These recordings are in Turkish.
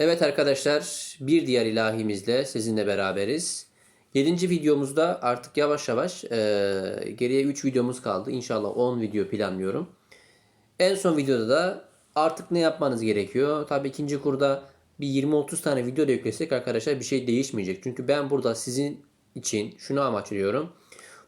Evet arkadaşlar bir diğer ilahimizle sizinle beraberiz. 7. videomuzda artık yavaş yavaş eee, geriye 3 videomuz kaldı. İnşallah 10 video planlıyorum. En son videoda da artık ne yapmanız gerekiyor? Tabii ikinci kurda bir 20-30 tane video da yüklesek arkadaşlar bir şey değişmeyecek. Çünkü ben burada sizin için şunu amaçlıyorum.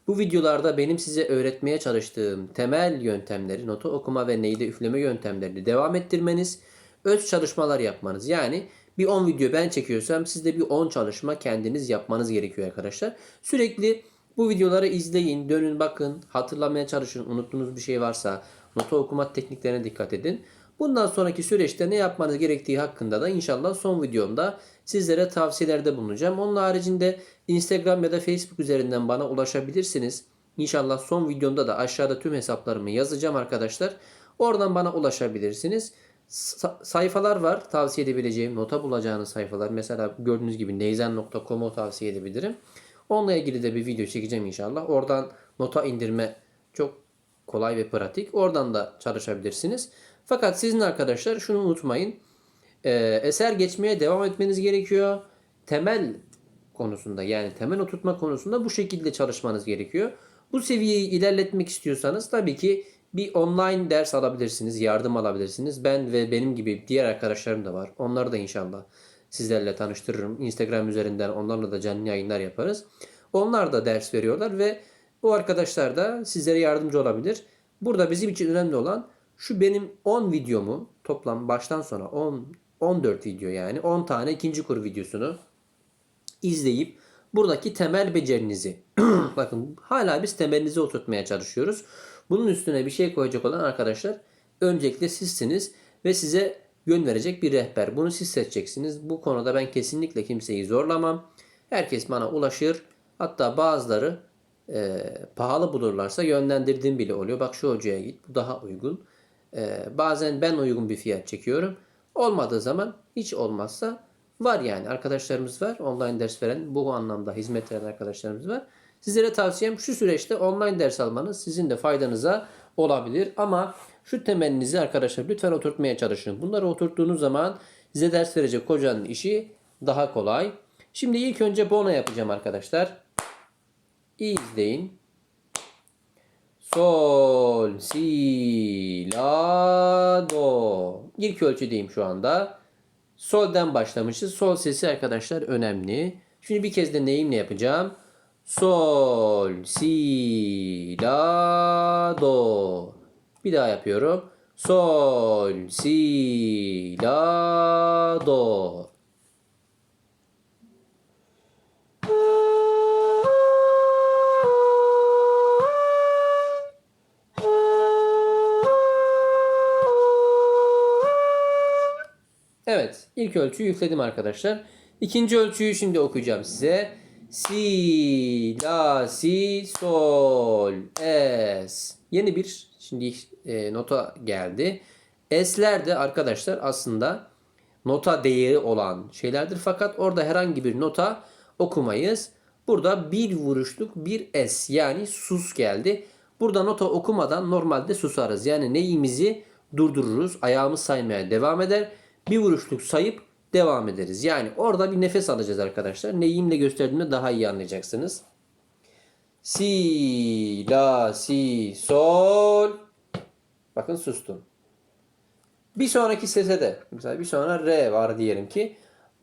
Bu videolarda benim size öğretmeye çalıştığım temel yöntemleri, notu okuma ve neyde üfleme yöntemlerini devam ettirmeniz, öz çalışmalar yapmanız. Yani bir 10 video ben çekiyorsam siz de bir 10 çalışma kendiniz yapmanız gerekiyor arkadaşlar. Sürekli bu videoları izleyin, dönün bakın, hatırlamaya çalışın. Unuttuğunuz bir şey varsa notu okuma tekniklerine dikkat edin. Bundan sonraki süreçte ne yapmanız gerektiği hakkında da inşallah son videomda sizlere tavsiyelerde bulunacağım. Onun haricinde Instagram ya da Facebook üzerinden bana ulaşabilirsiniz. İnşallah son videomda da aşağıda tüm hesaplarımı yazacağım arkadaşlar. Oradan bana ulaşabilirsiniz. Sa- sayfalar var tavsiye edebileceğim nota bulacağınız sayfalar. Mesela gördüğünüz gibi neyzen.com'u tavsiye edebilirim. Onunla ilgili de bir video çekeceğim inşallah. Oradan nota indirme çok kolay ve pratik. Oradan da çalışabilirsiniz. Fakat sizin arkadaşlar şunu unutmayın. Ee, eser geçmeye devam etmeniz gerekiyor. Temel konusunda yani temel oturtma konusunda bu şekilde çalışmanız gerekiyor. Bu seviyeyi ilerletmek istiyorsanız tabii ki bir online ders alabilirsiniz, yardım alabilirsiniz. Ben ve benim gibi diğer arkadaşlarım da var. Onları da inşallah sizlerle tanıştırırım. Instagram üzerinden onlarla da canlı yayınlar yaparız. Onlar da ders veriyorlar ve o arkadaşlar da sizlere yardımcı olabilir. Burada bizim için önemli olan şu benim 10 videomu toplam baştan sona 10 14 video yani 10 tane ikinci kur videosunu izleyip buradaki temel becerinizi bakın hala biz temelinizi oturtmaya çalışıyoruz. Bunun üstüne bir şey koyacak olan arkadaşlar öncelikle sizsiniz ve size yön verecek bir rehber. Bunu siz seçeceksiniz. Bu konuda ben kesinlikle kimseyi zorlamam. Herkes bana ulaşır. Hatta bazıları e, pahalı bulurlarsa yönlendirdiğim bile oluyor. Bak şu hocaya git bu daha uygun. E, bazen ben uygun bir fiyat çekiyorum. Olmadığı zaman hiç olmazsa var yani arkadaşlarımız var. Online ders veren bu anlamda hizmet veren arkadaşlarımız var. Sizlere tavsiyem şu süreçte online ders almanız sizin de faydanıza olabilir. Ama şu temelinizi arkadaşlar lütfen oturtmaya çalışın. Bunları oturttuğunuz zaman size ders verecek hocanın işi daha kolay. Şimdi ilk önce bono yapacağım arkadaşlar. İyi izleyin. Sol, si, la, do. İlk ölçüdeyim şu anda. Sol'den başlamışız. Sol sesi arkadaşlar önemli. Şimdi bir kez de neyimle yapacağım? Sol, si, la, do. Bir daha yapıyorum. Sol, si, la, do. Evet, ilk ölçüyü yükledim arkadaşlar. İkinci ölçüyü şimdi okuyacağım size. Si, la, si, sol, es. Yeni bir şimdi e, nota geldi. Es'ler de arkadaşlar aslında nota değeri olan şeylerdir. Fakat orada herhangi bir nota okumayız. Burada bir vuruşluk bir es yani sus geldi. Burada nota okumadan normalde susarız. Yani neyimizi durdururuz. Ayağımız saymaya devam eder. Bir vuruşluk sayıp devam ederiz. Yani orada bir nefes alacağız arkadaşlar. Neyimle gösterdiğimde daha iyi anlayacaksınız. Si, la, si, sol. Bakın sustum. Bir sonraki sese de mesela bir sonra re var diyelim ki.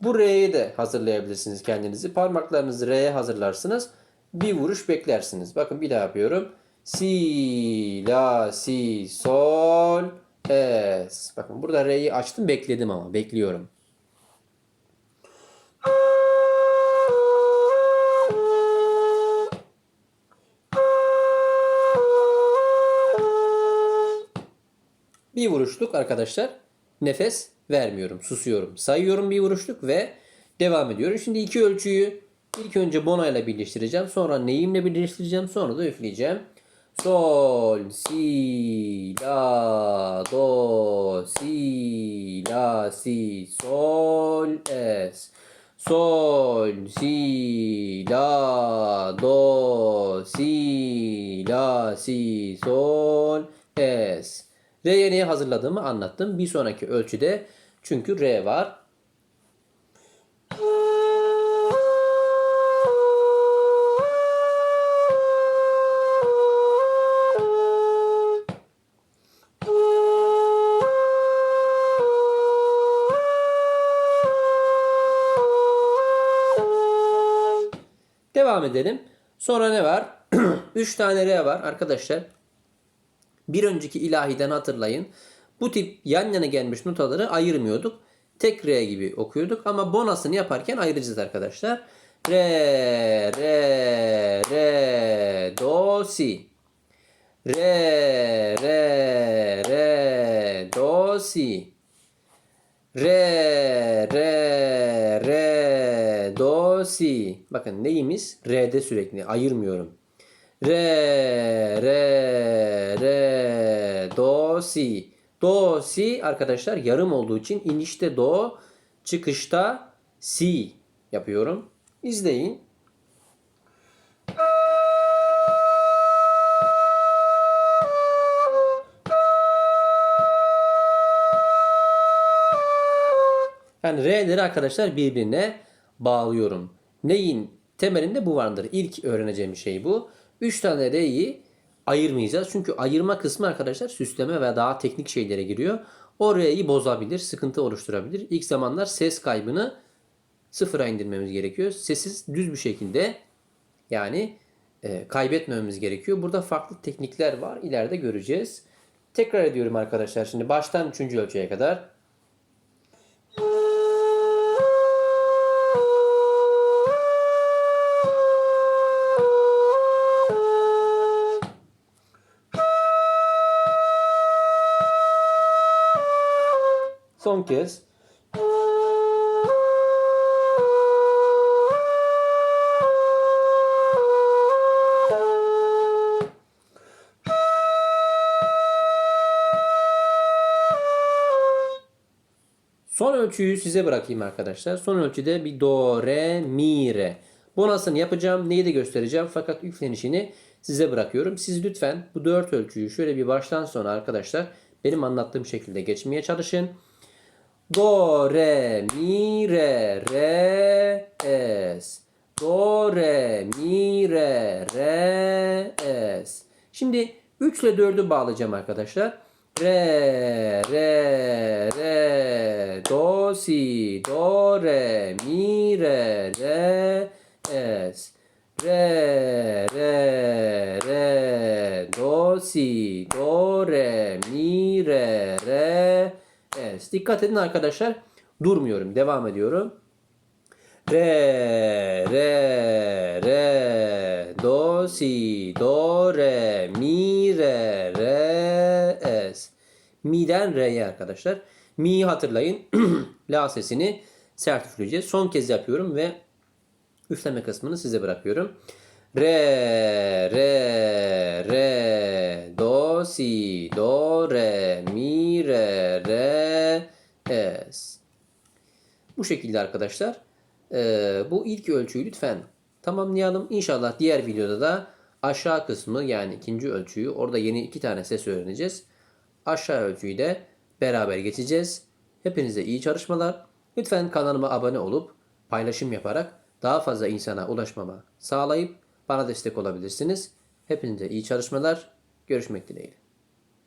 Bu re'yi de hazırlayabilirsiniz kendinizi. Parmaklarınızı re'ye hazırlarsınız. Bir vuruş beklersiniz. Bakın bir daha yapıyorum. Si, la, si, sol, es. Bakın burada re'yi açtım bekledim ama bekliyorum. Bir vuruşluk arkadaşlar nefes vermiyorum. Susuyorum. Sayıyorum bir vuruşluk ve devam ediyorum. Şimdi iki ölçüyü ilk önce bono ile birleştireceğim. Sonra neyimle birleştireceğim. Sonra da üfleyeceğim. Sol, si, la, do, si, la, si, sol, es. Sol, si, la, do, si, la, si, sol, es. R'ye neyi hazırladığımı anlattım. Bir sonraki ölçüde çünkü R var. Devam edelim. Sonra ne var? 3 tane R var arkadaşlar. Bir önceki ilahiden hatırlayın. Bu tip yan yana gelmiş notaları ayırmıyorduk. Tek re gibi okuyorduk ama bonasını yaparken ayıracağız arkadaşlar. Re, re, re, do, si. Re, re, re, do, si. Re, re, re, do, si. Bakın neyimiz? Re'de sürekli ayırmıyorum. Re, re, re, do, si. Do, si arkadaşlar yarım olduğu için inişte do, çıkışta si yapıyorum. İzleyin. Yani R'leri arkadaşlar birbirine bağlıyorum. Neyin temelinde bu vardır. İlk öğreneceğim şey bu. 3 tane R'yi ayırmayacağız. Çünkü ayırma kısmı arkadaşlar süsleme ve daha teknik şeylere giriyor. O R'yi bozabilir, sıkıntı oluşturabilir. İlk zamanlar ses kaybını sıfıra indirmemiz gerekiyor. Sessiz düz bir şekilde yani e, kaybetmememiz gerekiyor. Burada farklı teknikler var. İleride göreceğiz. Tekrar ediyorum arkadaşlar. Şimdi baştan 3. ölçüye kadar. Son kez. Son ölçüyü size bırakayım arkadaşlar. Son ölçüde bir do, re, mi, re. Bonasını yapacağım. Neyi de göstereceğim. Fakat üflenişini size bırakıyorum. Siz lütfen bu dört ölçüyü şöyle bir baştan sona arkadaşlar benim anlattığım şekilde geçmeye çalışın. Do, re, mi, re, re, es. Do, re, mi, re, re, es. Şimdi 3 ile 4'ü bağlayacağım arkadaşlar. Re, re, re, do, si, do, re, mi, re, re, es. Re, re, re, do, si, do, re, mi, re, re, Dikkat edin arkadaşlar. Durmuyorum. Devam ediyorum. Re, re, re, do, si, do, re, mi, re, re, es. Mi'den re'ye arkadaşlar. Mi hatırlayın. La sesini sert üfleyeceğiz. Son kez yapıyorum ve üfleme kısmını size bırakıyorum. Re, re, re, do, si, do, re, Bu şekilde arkadaşlar. Ee, bu ilk ölçüyü lütfen tamamlayalım. İnşallah diğer videoda da aşağı kısmı yani ikinci ölçüyü orada yeni iki tane ses öğreneceğiz. Aşağı ölçüyü de beraber geçeceğiz. Hepinize iyi çalışmalar. Lütfen kanalıma abone olup paylaşım yaparak daha fazla insana ulaşmama sağlayıp bana destek olabilirsiniz. Hepinize iyi çalışmalar. Görüşmek dileğiyle.